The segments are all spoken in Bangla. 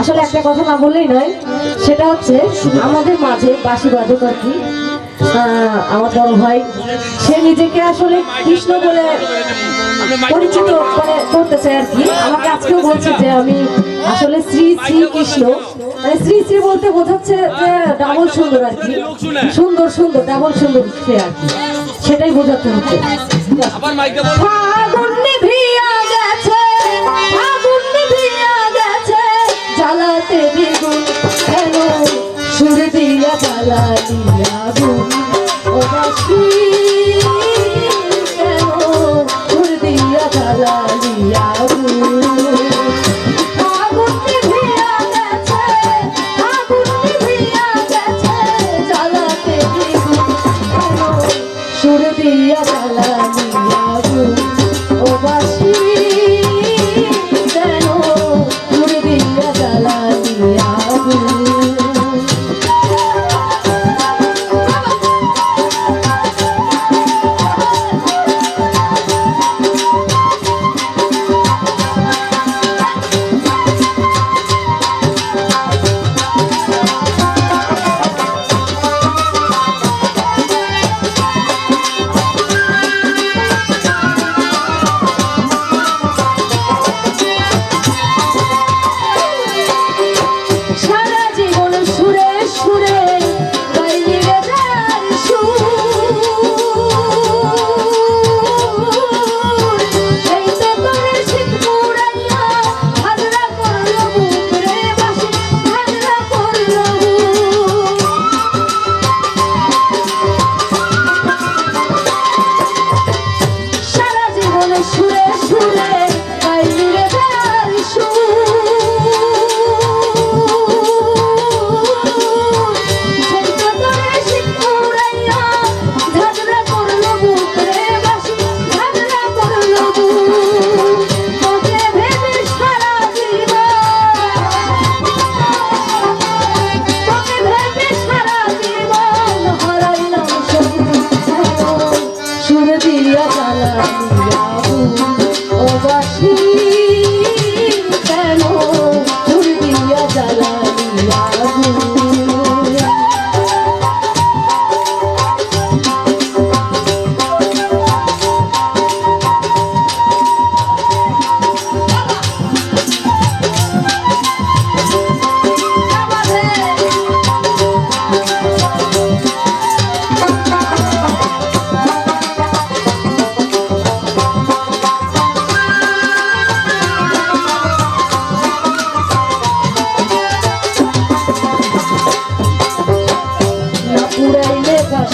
আসলে একটা কথা না বললেই নয় সেটা হচ্ছে আমাদের মাঝে বাঁশি বাদক আর কি। আমার বড় ভাই সে নিজেকে আসলে কৃষ্ণ বলে পরিচিত করে করতেছে আর কি। আমাকে আজকেও বলছে যে আমি আসলে শ্রী শ্রী কৃষ্ণ। মানে শ্রী শ্রী বলতে বোঝাচ্ছে যে ডাবল সুন্দর আর কি। সুন্দর সুন্দর ডাবল সুন্দর সে আর কি। সেটাই বোঝাতে হচ্ছে। নিভিয়া গেছে, জ্বালাতে দ্বিগুণ কেন সুর দিয়া ও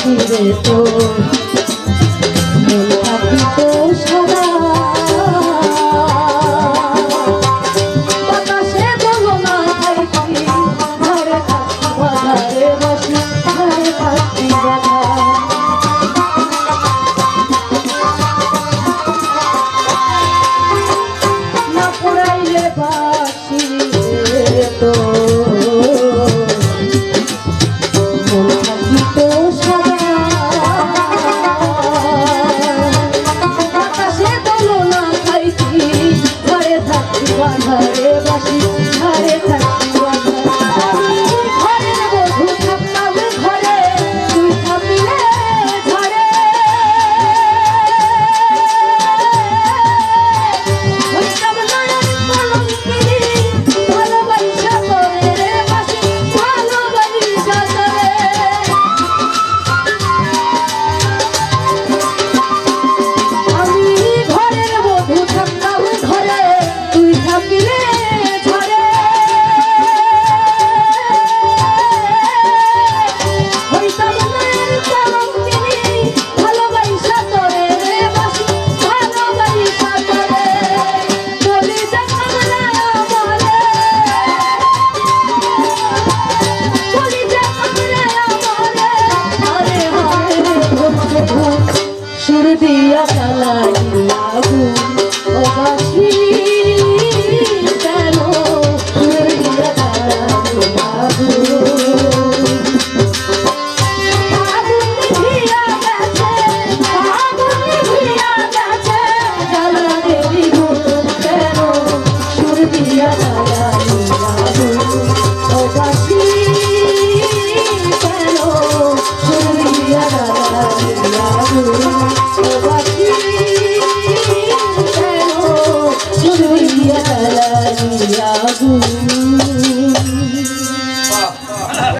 ফিরে তো রে বাসি রে